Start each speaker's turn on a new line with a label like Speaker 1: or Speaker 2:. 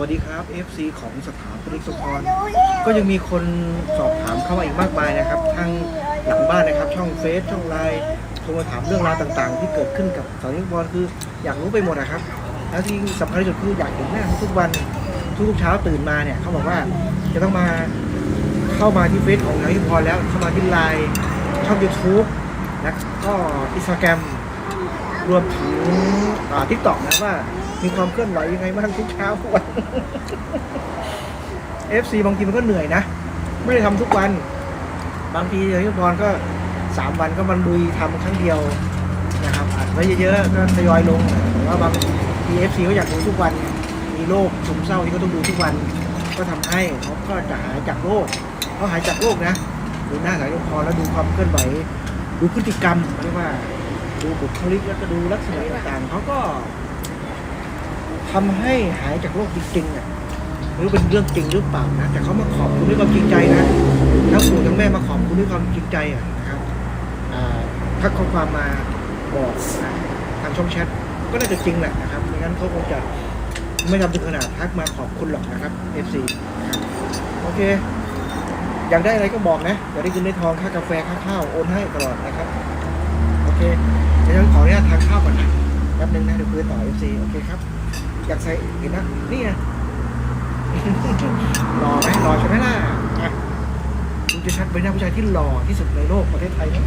Speaker 1: วัสดีครับ FC ของสถาปนิกสุพรก็ยังมีคนสอบถามเข้ามาอีกมากมายนะครับทางหลังบ้านนะครับ ช่องเฟซช่องไลน์โทรมาถามเรื่องราวต่างๆ ที่เกิดขึ้นกับสถาปนิกสุพรคืออยากรู้ไปหมดนะครับ แล้วที่สำคัญที่สุดคืออยากเห็นหน้าเขาทุกวันทุกๆเช้าตื่นมาเนี่ยเขาบอกว่าจะต้องมาเข้ามาที่เฟซของสถาปนิกสุพรแล้วเข้ามาที่ไลน์ช่อง YouTube แล้วก็อินสตาแกรม รวมถึงทิกตอกนะว่า มีความเคลื่อนไหวยังไงบ้างทุกเช้าทุกวัน FC บางทีมันก็เหนื่อยนะ ไม่ได้ทำทุกวัน บางทียวพี่พรก็สามวันก็มันลุยทำครั้งเดียวนะครับอัดไว้เยอะๆก็ทยอยลงแต่ว่าบางที FC ก็อยากดูทุกวัน มีโรคซึมเศร้าที่ก็ต้องดูทุกวัน ก็ทำให้เขาก็จะหายจากโรคเขาหายจากโรคนะดูหน้าสายพรแล้วดูความเคลื่อนไหวดูพฤติกรรมเรียกว่า ดูบุคลิกแล้วก็ดูลักษณะต่างๆเขาก็ทำให้หายจากโรคจริงๆอะไม่รู้เป็นเรื่องจริงหรือเปล่านะแต่เขามาขอบคุณด้วยความจริงใจนะทั้งปู่ทั้งแม่มาขอบคุณด้วยความจริงใจอะนะครับอ่าทักข้อความมาบอกนะทางช่องแชทก็น่าจะจริงแหละนะครับไม่งั้นเขาคงจะไม่ทำถึงขนาดทักมาขอบคุณหรอกนะครับ FC นะครับโอเค อยากได้อะไรก็บอกนะอยากได้กินได้ทองค่ากาแฟค่าข้าวโอนให้ตลอดนะครับโอ เคเดี๋ยวฉันขออนุญาตทานข้าวก่อนนะแป๊บนึงนะเดี๋ยวคุยต่อ FC โอเคครับ อยากใส่เห็นนะนี่ไงหล่อไหมหล่อใช่ไหมล่ะคุณจะชัดเป็นหน้าผู้ชายที่หล่อที่สุดในโลกประเทศไทยนะ